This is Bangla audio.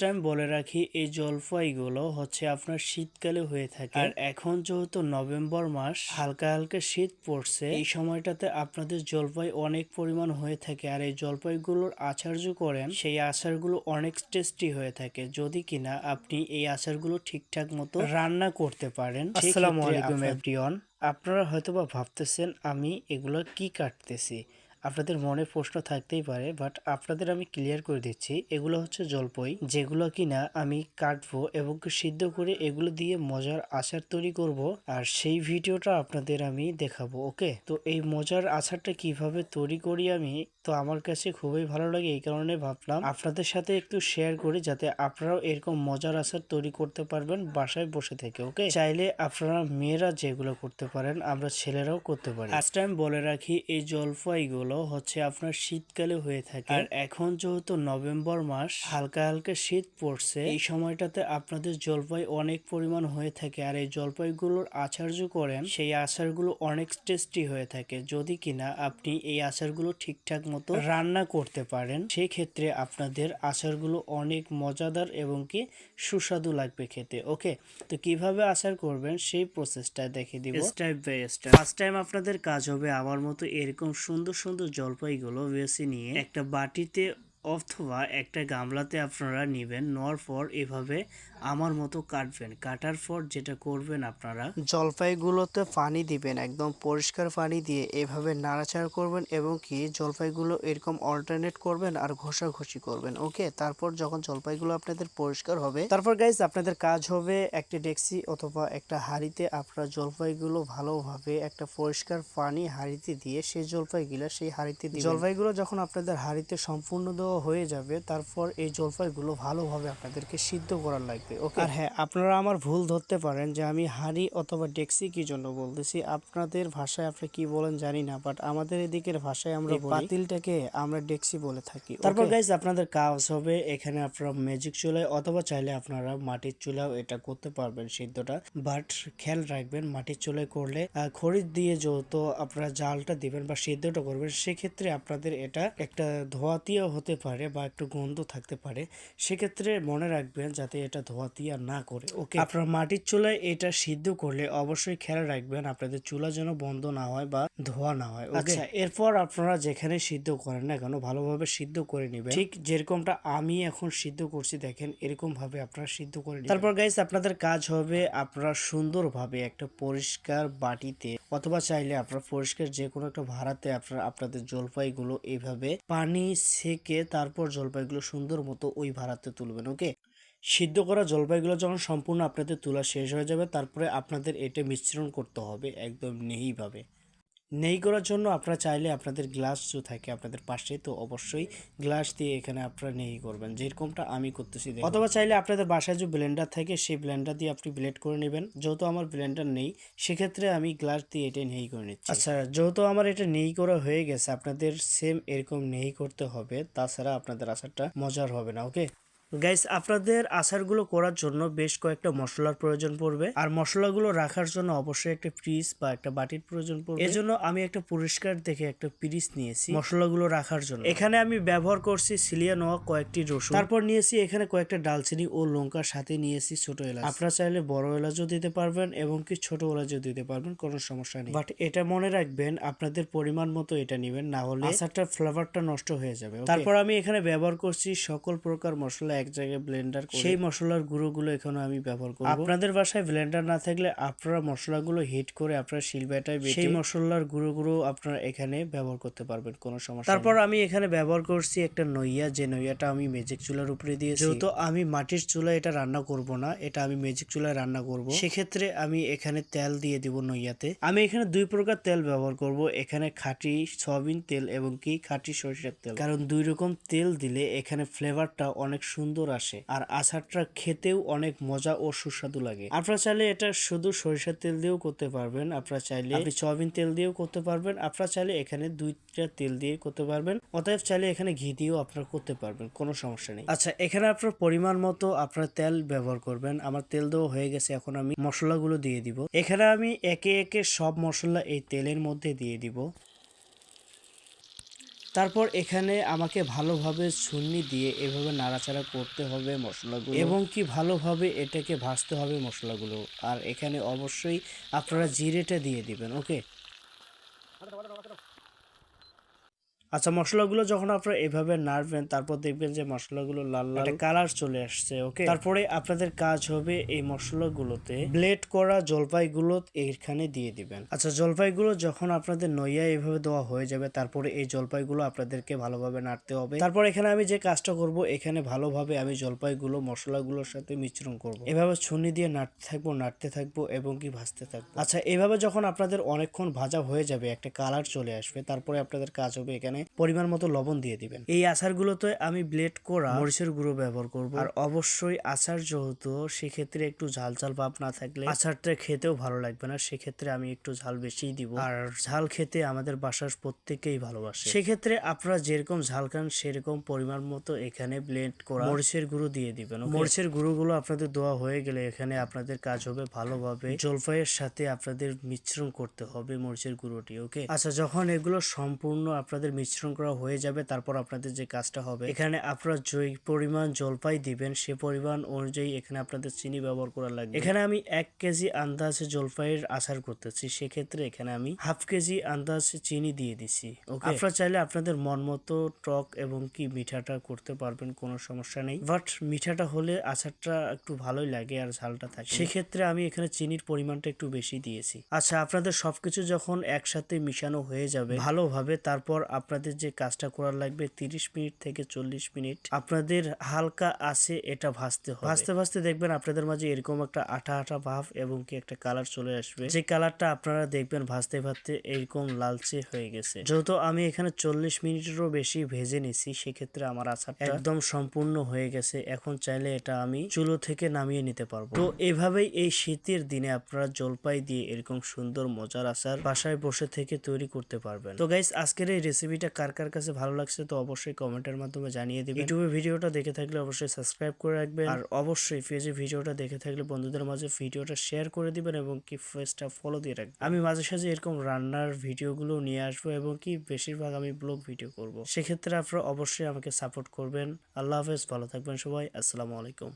টাইম বলে রাখি এই জলপাইগুলো হচ্ছে আপনার শীতকালে হয়ে থাকে। আর এখন যেহেতু নভেম্বর মাস হালকা হালকা শীত পড়ছে এই সময়টাতে আপনাদের জলপাই অনেক পরিমাণ হয়ে থাকে। আর এই জলপাইগুলোর আচার যে করেন সেই আচারগুলো অনেক টেস্টি হয়ে থাকে। যদি কিনা আপনি এই আচারগুলো ঠিকঠাক মতো রান্না করতে পারেন আসসালামু আলাইকুম এভরিওয়ান আপনারা হয়তোবা ভাবতেছেন আমি এগুলো কি কাটতেছি? আপনাদের মনে প্রশ্ন থাকতেই পারে বাট আপনাদের আমি ক্লিয়ার করে দিচ্ছি। এগুলো হচ্ছে জলপই, যেগুলো কিনা আমি কাটবো এবং সিদ্ধ করে এগুলো দিয়ে মজার আচার তৈরি করব, আর সেই ভিডিওটা আপনাদের আমি দেখাবো ওকে তো এই মজার আচারটা কীভাবে তৈরি করি আমি তো আমার কাছে খুবই ভালো লাগে এই কারণে ভাবলাম আপনাদের সাথে একটু শেয়ার করি যাতে আপনারাও এরকম মজার আচার তৈরি করতে পারবেন বাসায় বসে থেকে ওকে চাইলে আপনারা মেয়েরা যেগুলো করতে পারেন, আমরা ছেলেরাও করতে পারি। আজ টাইম বলে রাখি, এই জলপাইগুলো হচ্ছে আপনার শীতকালে হয়ে থাকে। আর এখন যেহেতু নভেম্বর মাস, হালকা হালকা শীত পড়ছে, এই সময়টাতে আপনাদের জলপাই অনেক পরিমাণ হয়ে থাকে। আর এই জলপাইগুলোর আচার যে করেন, সেই আচারগুলো অনেক টেস্টি হয়ে থাকে। যদি কিনা আপনি এই আচারগুলো ঠিকঠাক মতো রান্না করতে পারেন সেই ক্ষেত্রে আপনাদের আচারগুলো অনেক মজাদার এবং কি সুস্বাদু লাগবে খেতে ওকে? তো কীভাবে আচার করবেন সেই প্রসেসটা দেখে দিব। Step by step first time আপনাদের কাজ হবে আমার মতো এরকম সুন্দর সুন্দর জলপাইগুলো বেছে নিয়ে একটা বাটিতে অথবা একটা গামলাতে আপনারা নেবেন নেওয়ার পর এভাবে আমার মতো কাটবেন। কাটার পর যেটা করবেন আপনারা জলপাইগুলোতে পানি দিবেন, একদম পরিষ্কার পানি দিয়ে এভাবে নাড়াচাড়া করবেন এবং কি জলপাইগুলো এরকম অল্টারনেট করবেন আর ঘষাঘষি করবেন ওকে তারপর যখন জলপাইগুলো আপনাদের পরিষ্কার হবে, তারপর গাইজ আপনাদের কাজ হবে একটা ডেক্সি অথবা একটা হাঁড়িতে আপনারা জলপাইগুলো ভালোভাবে একটা পরিষ্কার পানি হাঁড়িতে দিয়ে সেই জলপাইগুলো সেই হাঁড়িতে দিবেন। জলপাইগুলো যখন আপনাদের হাঁড়িতে সম্পূর্ণ দেওয়া হয়ে যাবে, তারপর এই জলপাইগুলো ভালোভাবে আপনাদেরকে সিদ্ধ করার লাগবে। ওকে আর হ্যাঁ আপনারা আমার ভুল ধরতে পারেন যে আমি হাঁড়ি অথবা ডেক্সি কি জন্য বলতেছি। আপনাদের ভাষায় আপনি কি বলেন জানি না বাট আমাদের এদিকের ভাষায় আমরা পাতিলটাকে আমরা ডেক্সি বলে থাকি তারপর গাইজ আপনাদের কাজ হবে এখানে আপনারা ম্যাজিক চুলায় অথবা চাইলে আপনারা মাটির চুলাও এটা করতে পারবেন সিদ্ধটা। বাট খেয়াল রাখবেন মাটির চুলায় করলে খড়ি দিয়ে যেহেতু আপনারা জালটা দিবেন বা সিদ্ধটা করবেন সেক্ষেত্রে আপনাদের এটা একটা ধোয়াতিও হতে পারে বা একটু গন্ধ থাকতে পারে। সেক্ষেত্রে মনে রাখবেন যাতে এটা ধোয়াতিয়া না করে। ওকে। আপনারা মাটির চুলায় এটা সিদ্ধ করলে অবশ্যই খেয়াল রাখবেন আপনাদের চুলা যেন বন্ধ না হয় বা ধোয়া না হয় আচ্ছা এরপর আপনারা যেখানে সিদ্ধ করেন না কেন ভালোভাবে সিদ্ধ করে নেবেন। ঠিক যেরকমটা আমি এখন সিদ্ধ করছি দেখেন এরকম ভাবে আপনারা সিদ্ধ করে নেবেন। তারপর গাইস আপনাদের কাজ হবে আপনারা সুন্দরভাবে একটা পরিষ্কার বাটিতে অথবা চাইলে আপনারা পরিষ্কার যে কোনো একটা ভাড়াতে আপনারা আপনাদের জলপাইগুলো এইভাবে পানি সেকে তারপর জলপাইগুলো সুন্দর মতো ওই ভাড়াতে তুলবেন ওকে? সিদ্ধ করা জলপাইগুলো যখন সম্পূর্ণ আপনাদের তোলা শেষ হয়ে যাবে, তারপরে আপনাদের এটা মিশ্রণ করতে হবে একদম নেইভাবে নেই করার জন্য আপনারা চাইলে আপনাদের গ্লাস যে থাকে আপনাদের পাশে, তো অবশ্যই গ্লাস দিয়ে এখানে আপনারা নেই করবেন। যেরকমটা আমি করতেছি। অথবা চাইলে আপনাদের বাসায় যে ব্লেন্ডার থাকে, সেই ব্লেন্ডার দিয়ে আপনি ব্লেড করে নেবেন। যেহেতু আমার ব্লেন্ডার নেই, সেক্ষেত্রে আমি গ্লাস দিয়ে এটা নেই করে নিচ্ছি। আচ্ছা যেহেতু আমার এটা নেই করা হয়ে গেছে, আপনাদের সেম এরকম নেই করতে হবে, তাছাড়া আপনাদের আচারটা মজার হবে না ওকে গাইস আপনাদের আচারগুলো করার জন্য বেশ কয়েকটা মশলার প্রয়োজন পড়বে। আর মশলাগুলো রাখার জন্য অবশ্যই একটা ফ্রিজ বা একটা বাটির প্রয়োজন পড়বে। এজন্য আমি একটা পরিষ্কার দেখে একটা ফ্রিজ নিয়েছি মশলাগুলো রাখার জন্য। এখানে আমি ব্যবহার করছি সিলিয়া নোয়া কয়েকটি রসুন। তারপর নিয়েছি এখানে কয়েকটা ডালচিনি ও লঙ্কার সাথে নিয়েছি ছোট এলাচ। আপনারা চাইলে বড় এলাচও দিতে পারবেন এবং কি ছোট এলাচও দিতে পারবেন কোনো সমস্যা নেই। বাট এটা মনে রাখবেন আপনাদের পরিমাণ মতো এটা নেবেন না হলে আচারটার ফ্লেভারটা নষ্ট হয়ে যাবে তারপর আমি এখানে ব্যবহার করছি সকল প্রকার মশলা এক জায়গায় ব্লেন্ডার সেই মশলার গুঁড়োগুলো এখানে আমি ব্যবহার করব। আপনাদের বাসায় ব্লেন্ডার না থাকলে আপনারা মশলাগুলো হিট করে আপনারা শিলবাটায় বেটে সেই মশলার গুঁড়ো গুঁড়ো আপনারা এখানে ব্যবহার করতে পারবেন কোনো সমস্যা তারপর আমি এখানে ব্যবহার করছি একটা নইয়া যে নইয়াটা আমি ম্যাজিক চুলার উপরে দিয়েছি। যেহেতু আমি মাটির চুলায় এটা রান্না করব না এটা আমি ম্যাজিক চুলায় রান্না করব। সেক্ষেত্রে আমি এখানে তেল দিয়ে দিব নইয়াতে। আমি এখানে দুই প্রকার তেল ব্যবহার করব এখানে খাঁটি সয়াবিন তেল এবং কি খাঁটি সরিষার তেল। কারণ দুই রকম তেল দিলে এখানে ফ্লেভারটা অনেক সুন্দর আসে। আর আচারটা খেতেও অনেক মজা ও সুস্বাদু লাগে। আপনারা চাইলে এটা শুধু সরিষার তেল দিয়েও করতে পারবেন। আপনারা চাইলে আপনি সয়াবিন তেল দিয়েও করতে পারবেন। আপনারা চাইলে এখানে দুইটা তেল দিয়ে করতে পারবেন। অতএব চাইলে এখানে ঘি দিয়েও আপনারা করতে পারবেন। কোনো সমস্যা নেই। আচ্ছা এখানে আপনার পরিমাণ মতো আপনারা তেল ব্যবহার করবেন। আমার তেল দেওয়া হয়ে গেছে। এখন আমি মশলাগুলো দিয়ে দিব। এখানে আমি একে একে সব মশলা এই তেলের মধ্যে দিয়ে দিব। তারপর এখানে আমাকে ভালোভাবে ছুন্নি দিয়ে এভাবে নাড়াচাড়া করতে হবে মশলাগুলো। এবং কি ভালোভাবে এটাকে ভাজতে হবে মশলাগুলো। আর এখানে অবশ্যই আপনারা জিরেটা দিয়ে দিবেন, ওকে? আচ্ছা মশলাগুলো যখন আপনারা এভাবে নাড়বেন তারপর দেখবেন যে মশলাগুলো লাল লাল কালার চলে আসছে ওকে তারপরে আপনাদের কাজ হবে এই মশলাগুলোতে ব্লেড করা জলপাইগুলো এখানে দিয়ে দিবেন। আচ্ছা জলপাইগুলো যখন আপনাদের নইয়া এভাবে দেওয়া হয়ে যাবে তারপরে এই জলপাইগুলো আপনাদেরকে ভালোভাবে নাড়তে হবে। তারপর এখানে আমি যে কাজটা করব এখানে ভালোভাবে আমি জলপাইগুলো মশলাগুলোর সাথে মিশ্রণ করব। এভাবে ছুনি দিয়ে নাড়তে থাকব নাড়তে থাকব এবং কি ভাজতে থাকব। আচ্ছা এভাবে যখন আপনাদের অনেকক্ষণ ভাজা হয়ে যাবে একটা কালার চলে আসবে তারপরে আপনাদের কাজ হবে এখানে পরিমাণ মতো লবণ দিয়ে দিবেন। এই আচারগুলোতে আমি ব্লেড করা মরিচের গুঁড়ো ব্যবহার করব। আর অবশ্যই আচার যেহেতু, সেক্ষেত্রে একটু ঝাল ঝাল ভাব না থাকলে আচারটা খেতেও ভালো লাগবে না। সেক্ষেত্রে আমি একটু ঝাল বেশিই দিব। আর ঝাল খেতে আমাদের বাসার প্রত্যেকেই ভালোবাসে। সেক্ষেত্রে আপনারা যেরকম ঝাল খান, সেরকম পরিমাণ মতো এখানে ব্লেন্ড করা মরিচের গুঁড়ো দিয়ে দিবেন? মরিচের গুঁড়োগুলো আপনাদের দেওয়া হয়ে গেলে এখানে আপনাদের কাজ হবে ভালোভাবে জলপাইয়ের সাথে আপনাদের মিশ্রণ করতে হবে মরিচের গুঁড়োটি ওকে আচ্ছা যখন এগুলো সম্পূর্ণ আপনাদের মিশ্রণ করা হয়ে যাবে তারপর আপনাদের যে কাজটা হবে। এখানে আপনারা যে পরিমাণ জলপাই দিবেন সে পরিমাণ অনুযায়ী এখানে আপনাদের চিনি ব্যবহার করা লাগবে। এখানে আমি এক কেজি আন্দাজে জলপাইয়ের আচার করতেছি। সেক্ষেত্রে এখানে আমি হাফ কেজি আন্দাজে চিনি দিয়ে দিছি। ওকে আপনারা চাইলে আপনাদের মন মতো টক এবং কি মিঠাটা করতে পারবেন কোনো সমস্যা নেই। বাট মিঠাটা হলে আচারটা একটু ভালোই লাগে আর ঝালটা থাকে। সেক্ষেত্রে আমি এখানে চিনির পরিমাণটা একটু বেশি দিয়েছি। আচ্ছা আপনাদের সবকিছু যখন একসাথে মিশানো হয়ে যাবে ভালোভাবে তারপর আপনাদের যে কাজটা করার লাগবে তিরিশ মিনিট থেকে চল্লিশ মিনিট, আপনাদের হালকা আছে এটা ভাজতে হবে। ভাজতে ভাজতে দেখবেন আপনাদের মাঝে এরকম একটা আঠা আঠা ভাব এবং কি একটা কালার চলে আসবে। যে কালারটা আপনারা দেখবেন ভাজতে ভাজতে এরকম লালচে হয়ে গেছে। যেহেতু আমি এখানে চল্লিশ মিনিটেরও বেশি ভেজে নিছি সেক্ষেত্রে আমার আচারটা একদম সম্পূর্ণ হয়ে গেছে। এখন চাইলে এটা আমি চুলো থেকে নামিয়ে নিতে পারব। তো এভাবেই এই শীতের দিনে আপনারা জলপাই দিয়ে এরকম সুন্দর মজার আচার বাসায় বসে থেকে তৈরি করতে পারবেন। তো গাইস আজকের এই রেসিপিটা কার কার কাছে ভালো লাগছে তো অবশ্যই কমেন্টের মাধ্যমে জানিয়ে দিবেন। ইউটিউবে ভিডিওটা দেখে থাকলে অবশ্যই সাবস্ক্রাইব করে রাখবেন। আর অবশ্যই পেজে ভিডিওটা দেখে থাকলে বন্ধুদের মাঝে ভিডিওটা শেয়ার করে দিবেন এবং কি পেজটা ফলো দিয়ে রাখবেন। আমি মাঝে সাঝে এরকম রান্নার ভিডিওগুলো নিয়ে আসব এবং কি বেশিরভাগ আমি ব্লগ ভিডিও করব। সেক্ষেত্রে আপনারা অবশ্যই আমাকে সাপোর্ট করবেন। আল্লাহ হাফেজ ভালো থাকবেন সবাই। আসসালামু আলাইকুম।